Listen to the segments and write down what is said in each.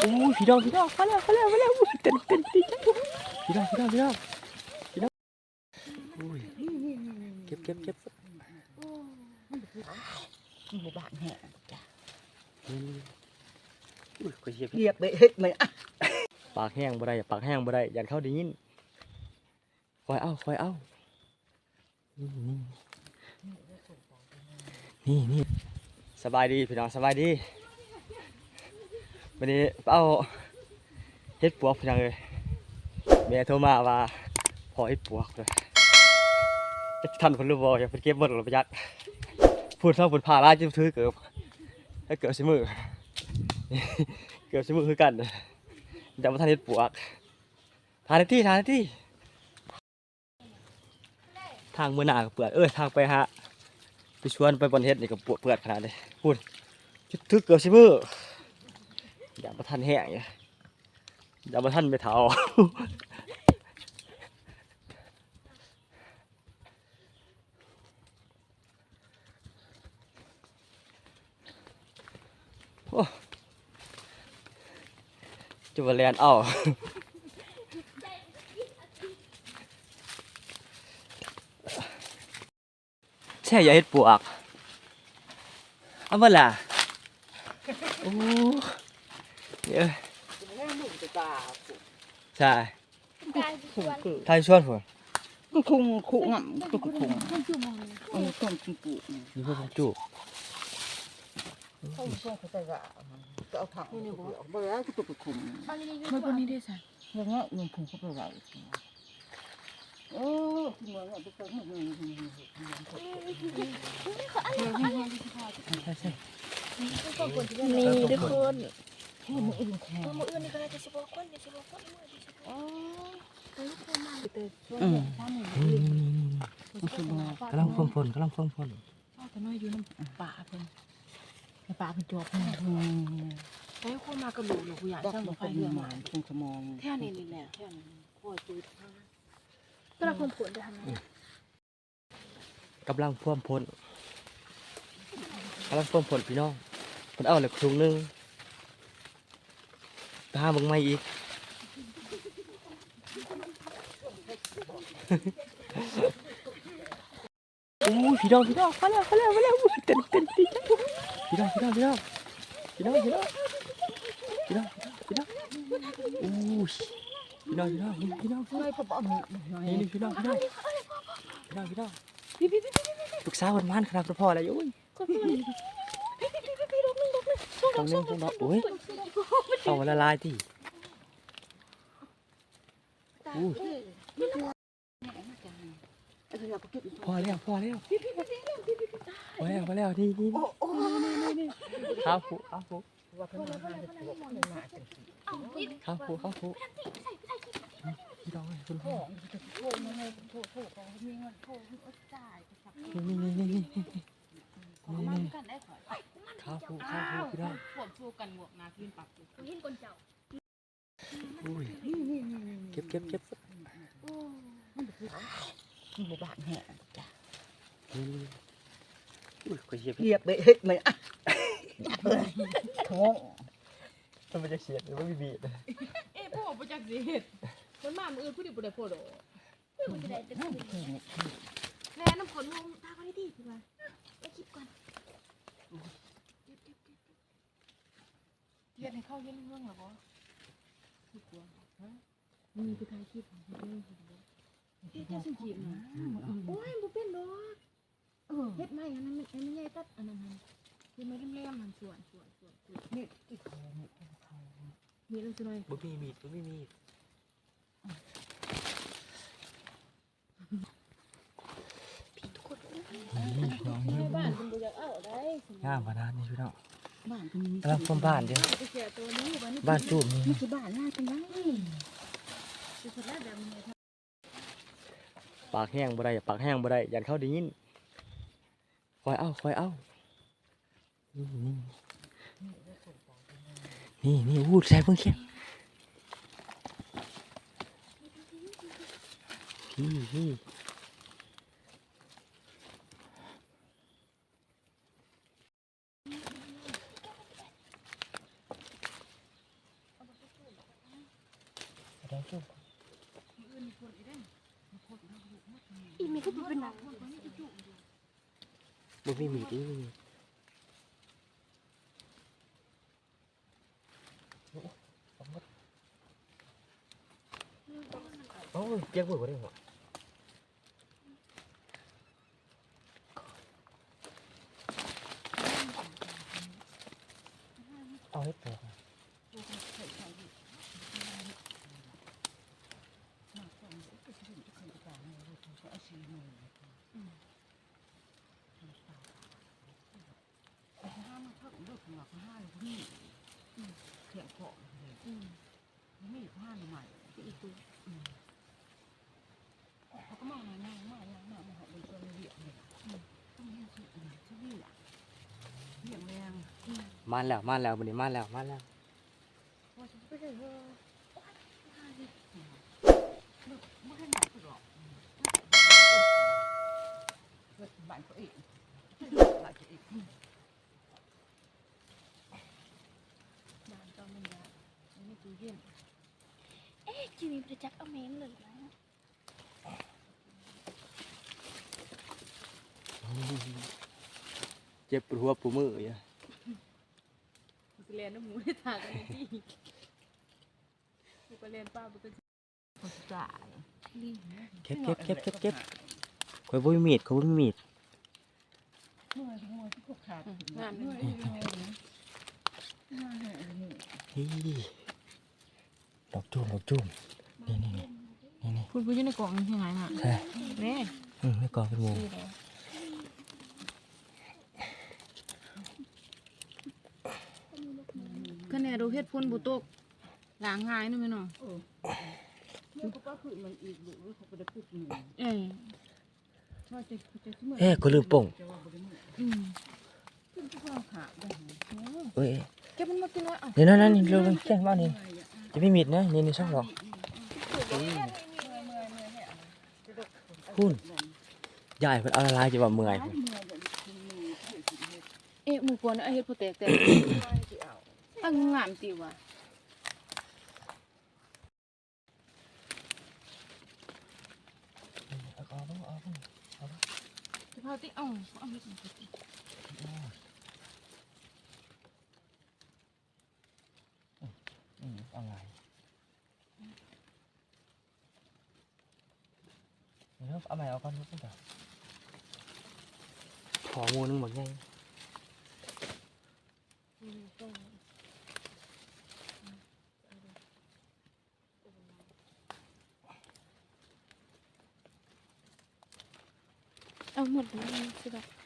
โอ้ยพี่น้องพี่น้องมาแล้วมาแล้วมาแล้วอุ้ยเต้นเต้นดีใจพี่น้องพี่น้องพี่น้องพี่น้องอุ้ยเก็บเก็บเก็บหมู่บ้านแห่จ้ะนี่อุ้ยก็เหี้ยพี่เรียบไปเฮ็ดมันอะปากแห้งบ่ได้ปากแห้งบ่ได้ยันเข้าไดียินคอยเอาคอยเอานี่นี่นี่สบายดีพี่น้องสบายดี วันนี้เอาเฮ็ดปวกพี่น้องเลยแม่โทรมาว่าพอเฮ็ดปวกเลยจะทันคนรู้บ่อย่าไปเก็บหมดหรอประหยัดพูดเท่าพูดผ่าลาจะถือเกือบถ้าเกือบสิมือเกือบสิมือคือกันจะมาทานเห็ดปวกทานที่ทานที่ทางมือหนากับเปลือกเอ้ยทางไปฮะไปชวนไปบนเห็ดนี่กับปวกเปลือกขนาดนี้พูดจุดทึกเกือบสิมือ อย่ามาทันแห้งอย่าอย่ามาทันไปเท้าจะมาเรียนเอ้าแช่ยาเห็ดปวกเอามาล่ะโอ้ เยอะแม่หนุ่มจะตาใช่คุงคือทายชวนผมก็คุงคุงอะก็คุงเออต้มกินปูนี่พวกผมจูบเขาช่วยเขาจะว่าก็เอาถังนี่บ่บ่แล้วก็ไปคุมไม่คนนี้ได้สันอย่างเงี้ยยังคุงเขาไปไหวโอ้คุณว่าไปเจอเงินเงินเงินใช่ใช่นี่ทุกคน ให้มันอื่นแทนมืออื่นนี่ก็จะสิบหกคนจะสิบหกคนมือที่สิบหกคนลูกคนมาอืมกำลังพ่นพ่นกำลังพ่นพ่นพ่อแต่น้อยอยู่น้ำป่าเพิ่นในป่าเพิ่นจอบเพิ่นอืมไอ้คนมากระดูกหนูกูอยากดอกสร้างไฟเรือมาคงสมองแค่นี้นี่แหละแค่นี้โคตรจุดก็เราเพิ่มผลจะทำไงกำลังพ่นพ่นกำลังพ่นพ่นพี่น้องมันเอาเหลยครุงนึง ตามึงไม่อีกโอ้ยพี่น้องพี่น้องมาแล้วมาแล้วมาแล้วอุ้ยเต้นเต้นดีใจพี่น้องพี่น้องพี่น้องพี่น้องพี่น้องพี่น้องพี่น้องโอ้ยพี่น้องพี่น้องนี่พี่น้องไม่พอเอาหน่อยนี่นี่พี่น้องพี่น้องพี่น้องพี่น้องปรึกษาวันมันขนาดพ่ออะไรอยู่ รงนึงตรงนั้นโอ้ยเอามาละลายที่อู้พอแล้วพอแล้วพอแล้วพอแล้วนี่นี่นี่โอ้โหข้าวผูข้าวผูว่าเพิ่นมาหาเห็ดปวกเพิ่นมาจังซี่ข้าวผูข้าวผูพี่น้องคุณพ่อโทษนะให้โทษโทษเขามีเงินโทษเขาจ่ายไปสักนี่นี่นี่นี่นี่มันกันได้ ข่อยข้าวผูข้าวผูพี่น้องพวกชูกันหมวกนาขึ้นปักอยู่เห็นคนเจ้าอุ้ยเก็บเก็บเก็บหมู่บ้านแห่จ้ะนี่อุ้ยก็เหี้ยพี่เรียบไปเฮ็ดมันอะท้องทำไมจะเฉียดหรือว่ามีบีดเอ๊ะพ่อประจักษ์สิเฮ็ดมันมามืออื่นผู้ใดบ่ได้พ่อดอกแม่น้ำฝนลงตาก็ได้ดีพี่ว่าไปคลิปก่อนเก็บเก็บเก็บ เทียนให้เข้าเย็นเรื่องหรอบ่พี่กลัวฮะมีไปถ่ายคลิปของเรื่องของบ่เฮ็ดจะสิคลิปนะโอ้ยบ่เป็นดอกเออเฮ็ดไม่อันนั้นมันอันนี้ใหญ่ตัดอันนั้นมันคือไม่เล่มๆมันส่วนส่วนส่วนส่วนนี่อีกเขานี่เขามีลูกจะหน่อยบ่มีมีดบ่มีมีดในบ้านคุณบ่อยากเอาได้ย่างขนาดนี้พี่น้อง บ้านเพิ่นมีกำลังพ่มบ้านเดียวไปแก่ตัวนี้บ้านนี้บ้านจูบนี่นี่คือบ้านหน้าจังได๋คือคนแรกแบบนี้ปากแห้งบ่ได้ปากแห้งบ่ได้ยันเข้าไดียินคอยเอาคอยเอานี่นี่นี่อู้ใส่เพิ่งเขียนพี่พี่ จุ่มอีมีก็เป็นหนังบ่มีมีดอีมีโอ้ยเปียกเบิดบ่ได้หรอาให้ปวก มาแล้วมาแล้วมื้อนี้มาแล้วมาแล้วบ้านเขาเองบ้านเขาเอง บ้านก็มันยาไม่ตู้เย็นเอ๊ะ จีมีประจักษ์เอาเมนเลยนะเจ็บปวดหัวปวดมืออยู่กูเรียนน้ำหมูได้ทางกันที่กูไปเรียนป้าบุตรคนจ่ายลิงเก็บเก็บเก็บเก็บเก็บข่อยบ่มีมีดข่อยบ่มีมีดเมื่อเมื่อที่พวกขาดงานเมื่อนี่ที่เมื่อนี่นี่นี่ดอกจุ่มดอกจุ่ม นี่นี่นี่นี่นี่พูดพูดอยู่ในกล่องยังไงน่ะใช่แม่อืมไม่กองเป็นหมูคะแนนดูเฮ็ดพ่นบุตกหลางหายนู่นไหมเนาะเมื่อเขาก็คือมันอีกหรือเขาก็ได้พูดหนึ่งเอ้ยถ้าจะจะเมื่อเอ๊ะก็ลืมป่งจะว่าบริมืออืมขึ้นที่ข้าวขาได้ไหมเอ้ย เก็บมันมากินไว้อะเดี๋ยวนั่นนั่นนี่เร็วๆเก่งมากนี่จะไม่มีดนะนี่นี่ช่องดอก พุ่นยายเพิ่นเอาละลายจะว่าเมื่อยพุ่นเอ๊ะหมูกวนไอ้เฮ็ดผู้แตกแต่ตั้งงามติว่ะเอาเอาเอาเอาจะพาติเอ้าเอาเฮ็ดมาติอืมเอาไง เดี๋ยวเอาใหม่เอาก่อนทุกคนขอมูนึงหมดไงเอาหมดเลยสิแบบ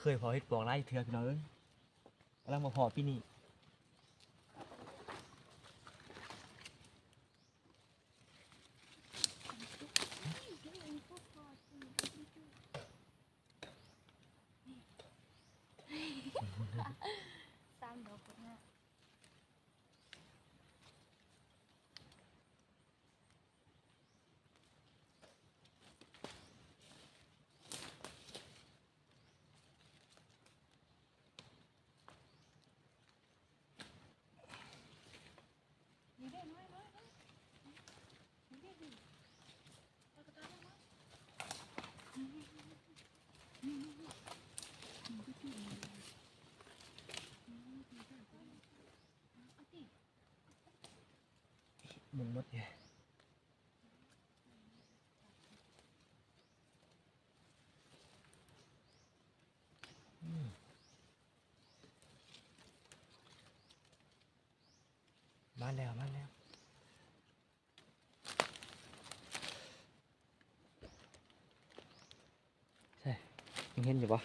เคยพอเฮ็ดปวกไล่เถื่อพี่น้องเอ้ยกำลังมาพอปีนี้ หมุนหมดยอืมมาแล้วมาแล้วใช่ยังเห็นอยู่ปะ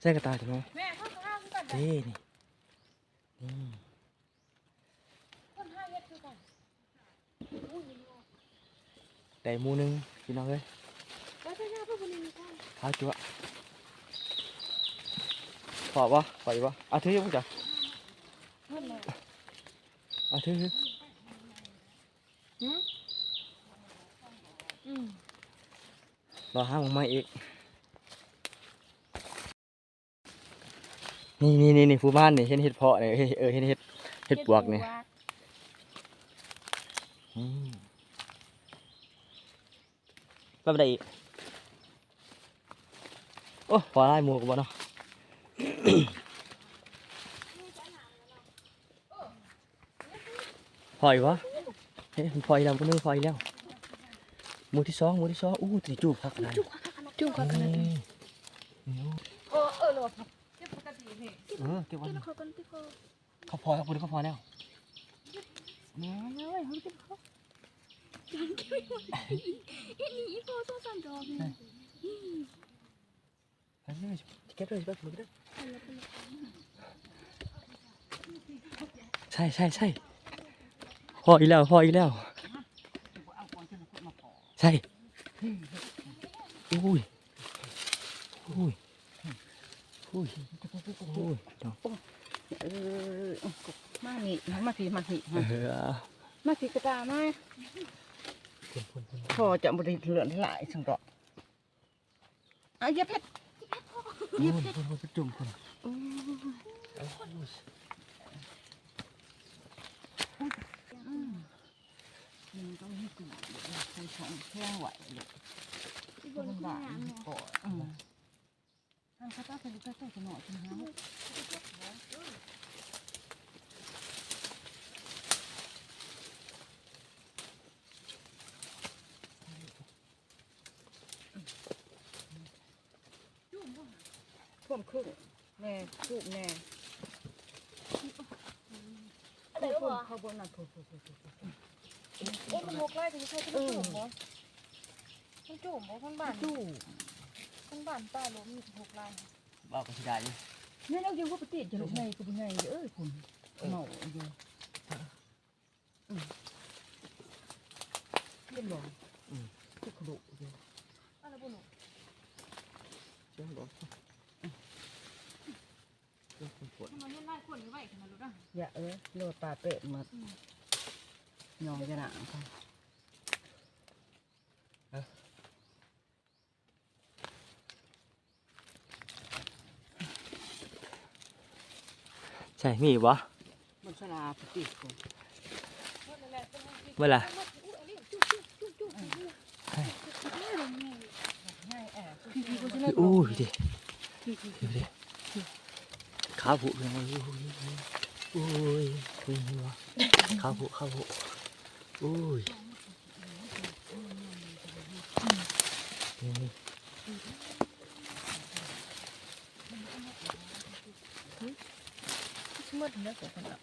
ใส่กระตายถูไหมแม่ข้าวข้าวกันเด้นี่นี่คนห้าเย็ดคือกันแต่มูนึงพี่น้องเลยแล้วจะย่าก็นนี้กันข้าวจุ๊บพอปะพออยู่ปะอะถือยังไงจ๊ะอะถือถือรอห้าโมงมาอีก นี่นี่นี่นี่ฟูบ้านนี่เห็นเห็ดเพาะนี่เฮ้ยเออเห็นเห็ดเห็ดปวกนี่อืมก็ไม่ได้อีกโอ้พอได้หมูกับบ่เนาะพออีกวะเฮ้ยมันพออีกแล้วมันนึงพออีกแล้วหมูที่สองหมูที่สองอู้ตีจูบคักขนาดนั้นจุ่มขนาดนี่นี้นี่เออเออเลยครับเก็บปกตินี่ เออเก็บไว้เก็บเขากันที่เขาเขาพอแล้วคุณเขาพอแล้วแม่เลยเขาเก็บเขาอีนี่อีโฟโซ่สันดอกนี่เก็บเลยเก็บเลยใช่ใช่ใช่พออีกแล้วพออีกแล้วเอาก่อนจะมามาพอใช่อุ้ยอุ้ยอุ้ยอุ้ยเนาะ เออมา นี่มาทีมาทีเออมาทีกระตามาพอจะบริเลือนหลายสังดอกอะเย็บเพชรนี่คนคนคนจุ่มคนมันต้องให้กูใช้ของแค่ไหวเลยอีโฟมันนี่ด่าหนามมันเนาะก่อนอืมทางข้าตาเป็นก็ต้องจะหน่อยใช่ไหมฮะ ท่วมครึ่ง แน่จูบแน่อะไรวะเขาบนนั่นถูกถูกถูกถูกโอ้มันหกไร่ถึงใช่ที่มันจุ่มบ่มันจุ่มบ่ข้างบ้านจูบข้างบ้านป้าล้มหกไร่บอกกันสิได้อยู่เนี่ยเรายังว่าปฏิจะลงไงกูเป็นไงเอ้ยคุณเหมาอยู่เรียบร้อยทุกขลุอยู่อะไรบุญหนูเชื่อมบอกเชื่อมคนปวด ทำ ไมไม่ไล่คนนี้ไว้ขนาดนั้นอย่าเอ้ยโลดปลาเป็ดมาหยองจะหนังค่ะใช่มีอีกวะมันสลาปฏิกูเมื่อไหร่ง่ายแอบพี่พี่ก็จะอู้ยดิดูดิ ขาผุยังไงอู้ยอู้ยอุ้ยนี่วะขาผุขาผุอู้ยนี่มืดแล้วคนละ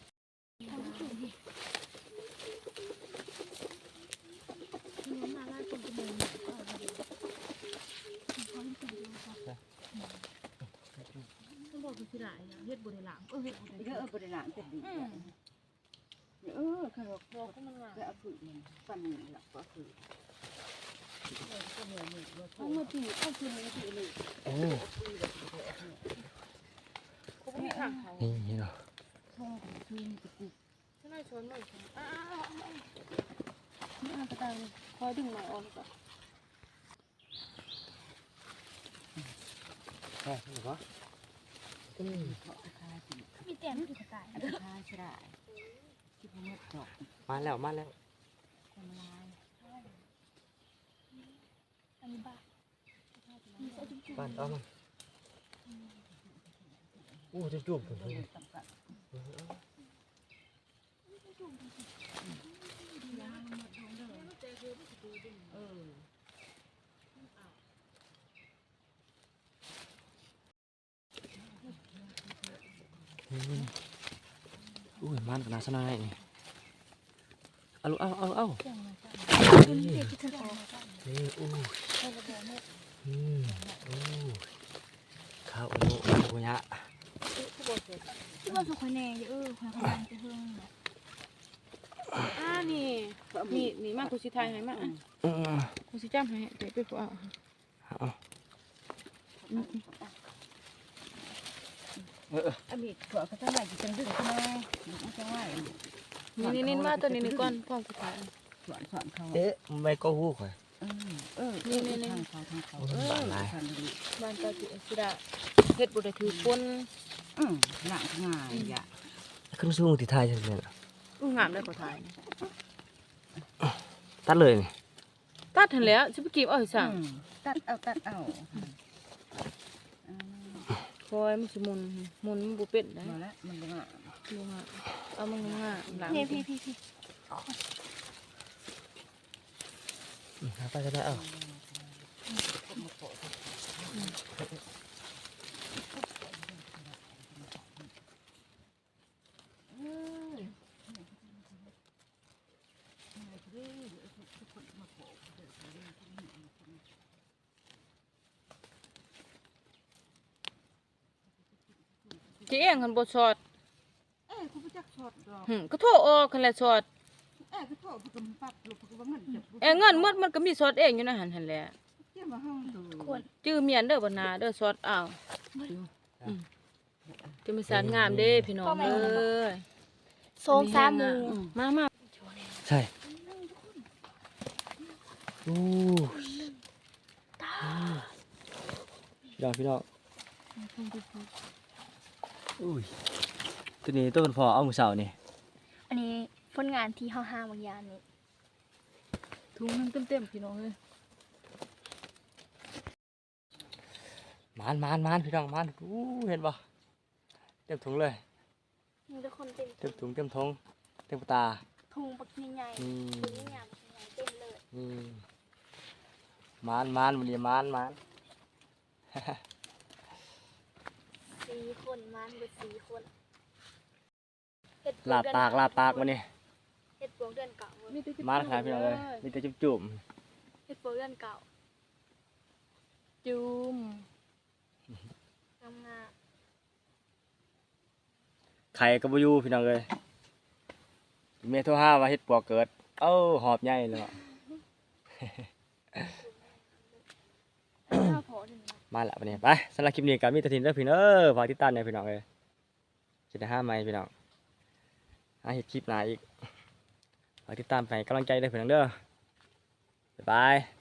มาไล่คนจะเดินก็ ต้องบอกคือสิหลายเฮ็ดบ่ได้หลังเออเฮ็ดบ่ได้เยอะบริหารเป็นดีเออขนมบอกก็มันหลายก็เอาฝืนปั้นหนึ่งหลักก็คือเอามาตีเอาคืนนี้ตีเลยโอ้เขาไม่ทางเขานี่นี่เนาะช่องของคืนตะกุกฉันได้ชนหน่อยอ้าวนี่อ่านกระต่ายคอยดึงหน่อยออกก่อนใช่หรือวะเออเพราะคาสิมีแต่ไม่ถูกกระต่ายคาใช่ได้ที่พ่อแม่ดอกมาแล้วมาแล้วคนลายอันนี้บ้ามีใส่จุ๊บบ้านเอามาอู้จะจุ่มผมเลยจำกัด เออ อู้ยมันขนาดสนายนี่เอาลูกเอาเอาเอาเป็นเด็กที่เธอขอนี่อู้ให้ระเบิดเนี่ยอืมอู้ข้าวโอ้โหโอ้ยะที่ว่าสุขแน่เออความความจะเพิ่งอ่านี่นี่นี่มากูสิทายให้มาอะอืมกูสิจ้ำให้เดี๋ยวไปพวกเอาเอา อันนี้ถั่วเขาจะไหนกินจังดึงใช่ไหมมันจะไหวนี่นี่นี่มาตัวนี้นี่ก่อนพร้อมกูทายสอนสอนเขาเอ๊ะไม่ก็ฮู้ข่อยเออเออทางเขาทางเขาเออทางนี้บ้านเจ้าสิสิดาเฮ็ดบ่ได้ถือคนอืมหนักง่ายอะขึ้นสูงที่ท้ายจังซี่น่ะอู้งามได้กว่าทายตัดเลยนี่ตัดหันแหล้วสิไปกีบเอาให้สั่งตัดเอาตัดเอา คอยมันสิหมุนหมุนมันบ่เป็นได้มาแล้วมันก็ดูฮะเอามันงาหลังพี่พี่พี่พี่อืมเอาไปก็ได้เอา เองคันบ่ชอดเอ้คุณพระจักชดดอกหึก็โทรออกคันแหละชอดเอ้คือโทษคือมันปักลูกคือว่าเงินจะเอ้เงินหมดมันก็มีชอดเองอยู่ในหันหั่นแหละเกี่ยมาห้องดูควจื้อเมียนเด้อบ่นาเด้อชอดเอาวอืมจะมีสารงามเด้พี่น้องเอ้ยโซมสามหมูมามาใช่อู้พี่น้องพี่น้อง อุ้ยตัวนี้ตัวเป็นพอเอาหมูเสานี่อันนี้ผลงานที่เฮาหาบางอย่างนี้ถุงหนึงเต็มๆพี่น้องเอ้ยมานมานมานพี่น้องมานอู้เห็นปะเต็มถุงเลยมีทุกคนเต็มเต็มถุงเต็มทงเต็มตาทุงปักใหญ่อืมๆทุงใหญ่ๆปักใหญ่ๆเต็มเลยอืมมานมานมันนี่มานมาน สี่คนมันเบิดสี่คนเฮ็ดปลาดตากลาดตากมันนี่เฮ็ดปวกเดือนเก่าเว้ยมีแต่มานขายพี่น้องเลยมีแต่จุ่มจุ่มเฮ็ดปวกเดือนเก่าจุ่มงามงาไข่กับบอยูพี่น้องเลยเมโทรห้าว่าเฮ็ดปวกเกิด เอ้าหอบใหญ่เลยเนาะ ข้าวโพดนี่นะ มาละวันนี้ไปสำหรับคลิปนี้ก็มีตัทินเด้อพี่น้องฝากติดตามหน่ยพี่น้องเลยจะได้ห้าไม้พี่น้องหาเห็ดคลิปหน้าอีกฝากติดตามไปกำลังใจเด้อพี่น้องเด้อบ๊ายบาย